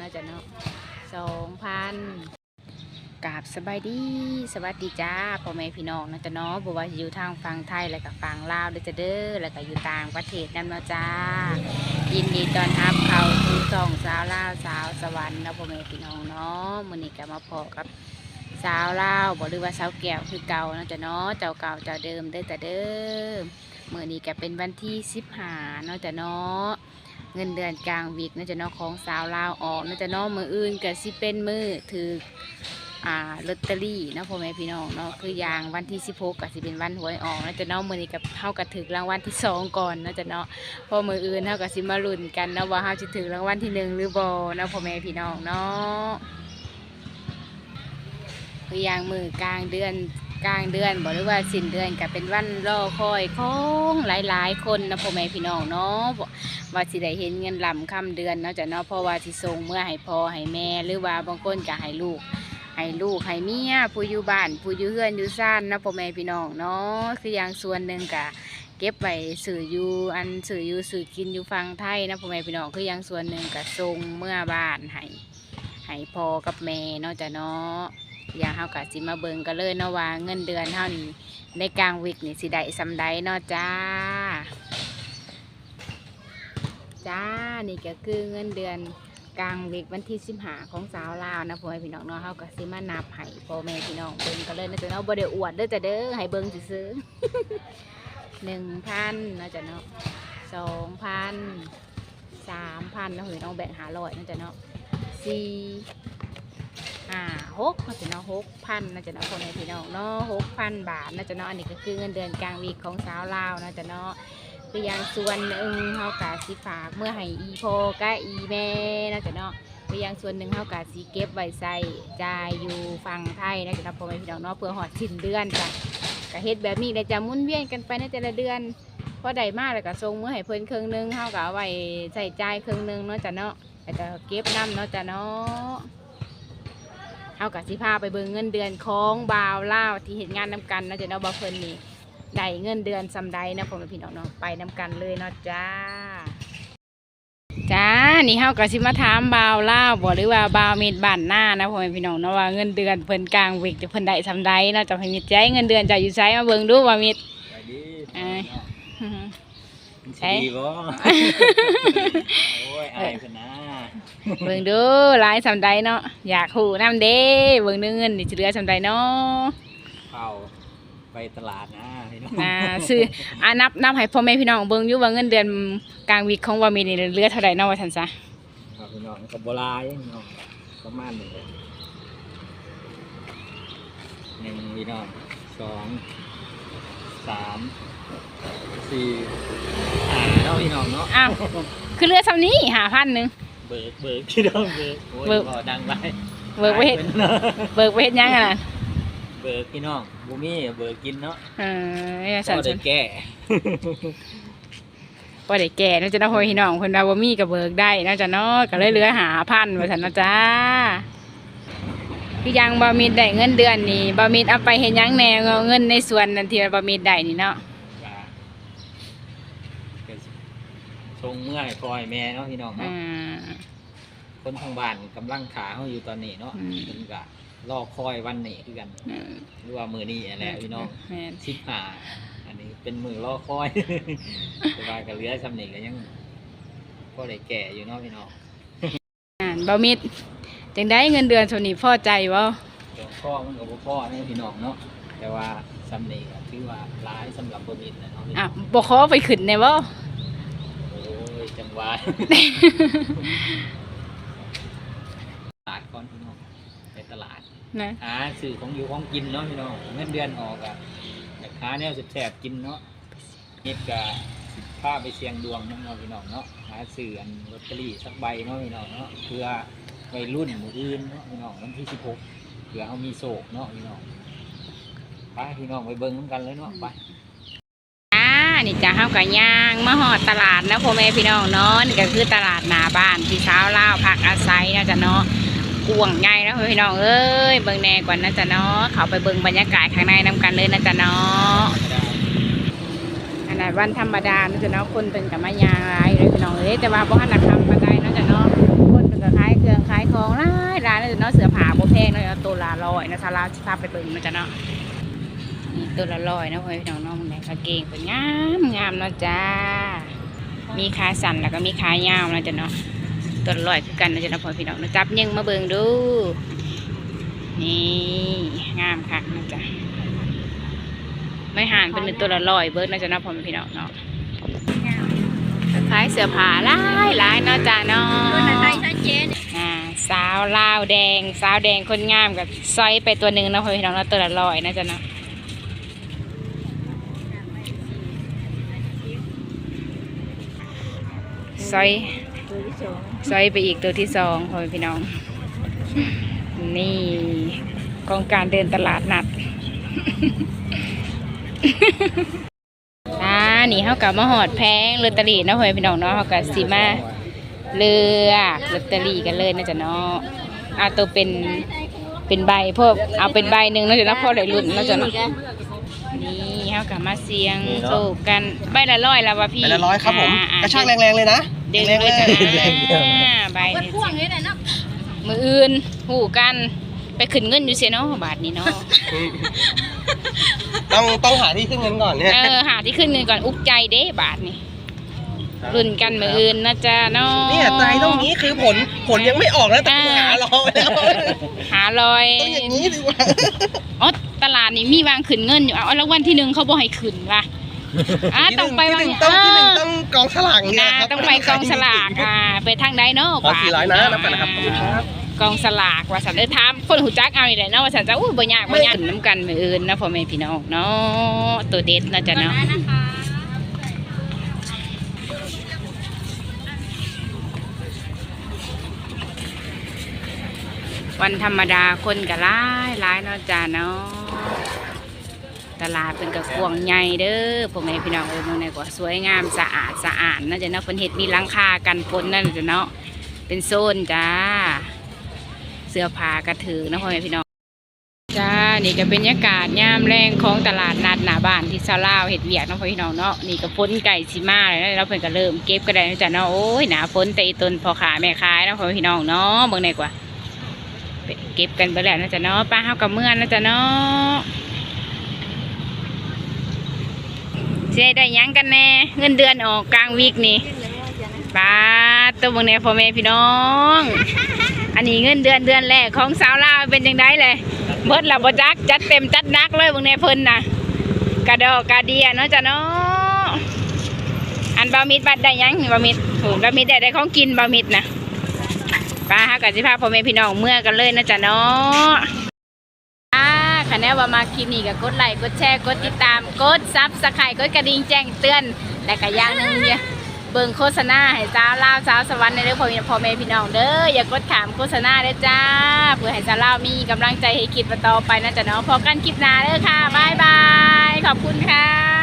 นาะจ้ะเนาะสองพันกราบสบายดีสวัสดีจ้าพ่อแม่พี่น้องนาะจ้ะเนาะบอกว่าอยู่ทางฝั่งไทยแล้วก็ฝั่งลาวเด้จ้ะเด้อแล้วก็อยู่ต่างประเทศนั่นเนาะจ้า ยินดีต้อนรับเขาสู่ช่องสาวลาวสาวสวรรค์นะพ่อแม่พี่น้องเนาะมื้อนี้ก็มาพบกับสาวลาวบ่หรือว่าสาวแก้วคือเก่านาะจ้ะเนาะเจ้าเก่าเจ้าเดิมเด้อจ้ะเด้อมื้อนี้ก็เป็นวันที่15เนาะจ้ะเนาะ เงินเดือนกลางวิกน่าจะเนอของสาวลาวออกน่าจะเนอมืออื่นก็สิเป็นมือถืออ่าลอตเตอรี่เนาะพ่อแม่พี่น้องเนาะคืออย่างวันที่16ก็สิเป็นวันหวยออกน่าจะเนอมือนี้กับเฮาก็ถึกรางวัลที่สองก่อนน่าจะเนาะพอมืออื่นเฮาก็สิมาลุ้นกันเนาะว่าเฮาจะถึกรางวัลที่หนึ่งหรือบ่เนาะพ่อแม่พี่น้องเนาะคืออย่างมือกลางเดือน กลางเดือนบอกหรือว่าสิ้นเดือนก็เป็นวันรอคอยของหลายๆ คนนะพ่อแม่พี่น้องเนาะว่าสิได้เห็นเงินลำคำเดือนเนาะจ้ะเนาะเพราะว่าสิส่งเมื่อให้พ่อให้แม่ หรือว่าบางคนก็ให้ลูกให้ลูกให้เมียผู้อยู่บ้านผู้อยู่เฮือนอยู่ซ่านนะพ่อแม่พี่น้องเนาะคืออย่างส่วนหนึ่งก็เก็บไว้สื่ออยู่อันสื่ออยู่สื่อกินอยู่ฟังไทยนะพ่อแม่พี่น้องคืออย่างส่วนหนึ่งก็ส่งเมื่อบ้านให้ให้พ่อกับแม่เนาะจ้ะเนาะ อย่างเฮาก็สิมาเบิ่งกันเลยเนาะว่าเงินเดือนเฮานี่ในกลางวิกนี่สิได้สำใดเนาะจ้า จ้านี่ก็คือเงินเดือนกลางวิกวันที่สิบหาของสาวลาวนะพ่อแม่พี่น้องเนาะเขาก็สิมานับให้พ่อแม่พี่น้องเบิ่งกันเลยนะจ๊ะเนาะบ่ได้อวดเด้อจ้ะเด้อให้เบิ่งซื้อหนึ่งพันนะจ๊ะเนาะสองพันสามพันนะเฮ้ยน้องแบ่งหาร้อยนะจ๊ะเนาะสี่ ห้าหกนะจ๊ะเนาะหกพันนะจ๊ะเนาะพ่อแม่พี่น้องเนาะหกพันบาทนะจ๊ะเนาะอันนี้ก็คือเงินเดือนกลางวีคของสาวลาวนะจ๊ะเนาะคืออย่างส่วนหนึ่งเฮากะสิฝากเมื่อให้อีโพกะอีแม่นะจ๊ะเนาะคืออย่างส่วนหนึ่งเฮากะสิเก็บไว้ใส่จ่ายอยู่ฝั่งไทยนะจ๊ะเนาะพ่อแม่พี่น้องเนาะเพื่อหอดสิ้นเดือนจ้ะกะเฮ็ดแบบนี้เลยจะมุนเวียนกันไปในแต่ละเดือนพอได้มากแล้วก็ส่งเมื่อให้เพิ่นครึ่งหนึงเฮากะเอาไว้ใส่จ่ายครึ่งหนึงเนาะจ้ะเนาะแล้วก็เก็บน้ำเนาะจ้ะเนาะ เฮากะสิพาไปเบิ่งเงินเดือนของบ่าวลาวที่เฮ็ดงานนํกันนะจ๊ะเนาะบ่าวเพิ่นนี่ได้เงินเดือนสำใดนะผมพี่น้องเนาะไปนำกันเลยเนาะจ้าจ้านี่เฮาก็สิมาถามบ่าวล่าวบ่หรือว่าบ่าวเม็ดบ้านหน้านะพ่อแม่พี่น้องเนาะว่าเงินเดือนเพิ่นกลางวิกจะเพิ่นได้สำใดเนาะจะให้มีใจเงินเดือนจะอยู่ไสมาเบิ่งดูว่ามิดไปดีเอ้ยใช่ใช่ดีบ่โอ้ยอายเพิ่นนะ เบิ่งดูหลายสำใดเนาะอยากฮู้นํเด้เบิ่งดูเงินนี่สิเหลือสำใดเนาะเข้าไปตลาดนะพี่น้องอ่าซื้ออ่านับนับให้พ่อแม่พี่น้องเบิ่งอยู่ว่าเงินเดือนกลางวิกของว่ามีนี่เหลือเท่าใดเนาะว่าซั่นซะครับพี่น้องกับโบราณพี่น้องประมาณนี้เลยหนึ่งพี่น้องสองสามสี่ห้าเนาะพี่น้องเนาะอ้าวคือเหลือซำนี้5,000นึง เบิกเบิกพี่น้องเบิกโอ้ยเบิกพอดังไปเบิกไว้เฮ็ดเนาะเบิกไปเฮ็ดหยังอะน่ะเบิกพี่น้องบูมี่เบิกกินเนาะเออสันก็สัได้นแก้บ่ได้แก่เนาะจะเนาะพ่อพี่น้องเพิ่นว่าบ่มีก็เบิกได้เนาะจ้ะเนาะก็เลยเหลือหาพันว่าซั่นเนาะจ้าคือยังบ่มีได้เงินเดือนนี่บ่มีเอาไปเฮ็ดหยังแหน่เอาเงินในส่วนนั้นที่ว่าบ่มีได้นี่เนาะ ว่าก็ ชงเมื่อยคอยแม่เนาะพี่น้องอืเนาะมคนทางบ้านกำลังขาเขาอยู่ตอนนี้เนาะอืม เพิ่นก็รอคอยวันนี้คือกันอืมหรือว่ามือนี้แหละพี่น้องแม่นสิบหาอันนี้เป็นมือรอคอย แต่ว่าก็เหลือสำเนีก็ยังพอได้แก่อยู่เนาะพี่น้องอ่านบ่มีจังได๋เงินเดือนเท่านี้พอใจบ่เดี๋ยวพ่อมันกับพ่อเนาะพี่น้องเนาะแต่ว่าสำเนีก็ถือว่าร้ายสำหรับบมิดนะเนาะพี่น้อะองบ่ขอไปขึ้นแน่บ่โอ้ ยจังหวะตลาดก่อนพี่น้องไปตลาดนะหาสื่อของอยู่ของกินเนาะพี่น้องเงินเดือนออกอะแต่ค้าแนวแสบๆกินเนาะนิดกะสิพาไปเชียงดวงเนาะพี่น้องเนาะหาสื่ออันลอตเตอรี่สักใบเนาะพี่น้องเนาะเพื่อวัยรุ่นหมู่อื่นเนาะพี่น้องวันที่สิบหกเผื่อเขามีโศกเนาะพี่น้องไปพี่น้องไปเบิ่งนำกันเลยเนาะไปอ่า นี่จะเฮาก็ย่างมาฮอดตลาดนะพ่อแม่พี่น้องเนาะนี่ก็คือตลาดหนาบ้านที่เช้าวลาวพักอาศัยนะจ๊ะเนาะกวงใหญ่นะพ่อพี่น้องเอ้ยเบิ่งแน่ก่อนนะจ๊ะเนาะเขาไปเบิ่งบรรยากาศข้างในนํกันเลยนะจ๊ะเนาะขนาดวันธรรมดานะจ๊ะเนาะคนเป็นกับมายางหลายเลยพี่น้องเอ้ยแต่ว่าบ่ทันหนักทำปานใดนะจ๊ะเนาะคนเป็นก็ขายเครื่องขายจะเนาะเสือผาโบแพงเนาะตัวละร้อยนะซาลาสิพาไปเบิ่งนะจ๊ะเนาะ นี่ตัวละร้อยนะพ่อพี่น้องน้องแม่กางเกงเป็นงามงามเนาะจ้า มีขาสั้นแล้วก็มีขายาวนะจ๊ะเนาะตัวละร้อยคือกันนะจ๊ะนาะพ่อพี่น้องนะจับยังมาเบิ่งดู นี่งามค่ะนะจ๊ะไม่ห่านเป็นตัวละร้อยเบิร์ดนะจ๊ะนาะพ่อพี่น้องเนาะขายเสื้อผ้าลายลายเนาะจ้าเนาะสาวลาวแดง สาวแดงคนงามกับซอยไปตัวหนึ่งนาะพี่น้องเนาะตัวละร้อยนะจ๊ะเนาะ ซอยซอยไปอีกตัวที่สองพ่อแม่พี่น้อง นี่กองการเดินตลาดนัดอ่านี่เขากับมาหอดแพงลอตเตอรี่เนาะพ่อแม่พี่น้องเนาะเขากับสีมาเลือกลอตเตอรี่กันเลยนะจ๊ะเนาะเอาตัวเป็นเป็นใบพวกเอาเป็นใบหนึ่งแล้วจะนับพ่อได้รุ่นแล้วจ้ะเนาะนี่เขากลับมาเสียงโชคกันใบละร้อยแล้ววะพี่ไปละร้อยครับผมอ่กระชากแรงๆเลยนะ เดึงแรงๆเลยจ้ะเลยอ่าใบนี่จ้ะมืออื่นหูกันไปขึ้นเงินอยู่เสียเนาะบาทนี้เนาะต้องต้องหาที่ขึ้นเงินก่อนเนี่ยเออหาที่ขึ้นเงินก่อนอุกใจเด้บาทนี่รุ่นกันมืออื่นนะจ๊ะเนาะเนี่ยใจต้องนี้คือผลผลยังไม่ออกนะแต่กูหารอไว้แล้วหาลอยต้องอย่างนี้ดีกว่าอ๋อตลาดนี่มีวางขึ้นเงินอยู่เอาเอารางวัลที่หนึ่งเขาบอกให้ขึ้นว่ะ อะที่หต้อนึ่งไปที่วาหงนึ่งต้องที่หนึ่งต้องกองสลากเนี่ยนะครับต้องไปกองสลากอ่าไปทางใดเนาะขอสี่ร้อยนะนับไปนะครับขอบคุณครับ กองสลากว่าสันเดอถามคนหูจักเอาอีกเลยเนาะว่าสันจะอู้บ่ยากบ่ยากน้ำกันมืออื่นเนาะพ่อแม่พี่น้องเนาะตัวเด็ดเนาะจ้ะเนาะวันธรรมดาคนก็ร้ายร้ายเนาะจ้ะเนาะ ตลาดเป็นกระกวางใหญ่เด้อพ่อแม่พี่น้องเอ้ยเมืองในกว่าสวยงามสะอาดสะอาดน่าจะเนาะเพิ่นเฮ็ดมีลังคากันฝนนั่นจะเนาะเป็นโซนจ้า เสื้อผ้ากระถือนะพ่อแม่พี่น้องจ้านี่ก็เป็นบรรยากาศยามแรงของตลาดนัดหน้าบ้านที่ซาลาวเฮ็ดเวียกนะพ่อพี่น้องเนาะนี่ก็ฝนไก่สิมาเลยนะแล้วเพิ่นก็เริ่มเก็บก็ได้เนาะจ้ะเนาะโอ้ยหนาฝนแต่ต้นพอขาแม่ขายนะพ่อพี่น้องเนาะเมืองในกว่าเก็บกันไปแล้วนาะจ้ะเนาะป้าเฮากับเมื่อนนาะจ้ะเนาะ เจ๊ได้หยังกันแน่ เงินเดือนออกกลางวีกนี่ป้าดตัวเบางแน่พ่อแม่พี่น้อง อันนี้เงินเดือนเดือนแรกของสาวลาวเป็นยังไงเลยเบิดละบ่จักจัดเต็มจัดหนักเลยเบางแน่เพิ่นน่ะกระดอกกระเดียเนาะจ้ะเนาะอันบามิดบัดได้หยังบามิดโหบามิดได้ได้ของกินบามิดนะป้าฮะกับสิพาพ่อแม่พี่น้องเมื่อกันเลยนะจ้ะเนาะอ่า คะแนนว่ามาคลิปนี้ก็กดไลค์กดแชร์กดติดตามกดซับสไครต์กดกระดิ่งแจ้งเตือนและก็อย่างหนึงเนี่ยเบิ่งโฆษณาให้สาวลาวสาวสวรรค์ในเรื่องพ่อแม่พ่อแม่พี่น้องเด้ออย่ากดถามโฆษณาเด้อจ้าเพื่อให้สาวลาวมีกำลังใจให้คลิปต่อไปนะจ๊ะเนาะพอกันคลิปหน้าเด้อค่ะบ๊ายบายขอบคุณค่ะ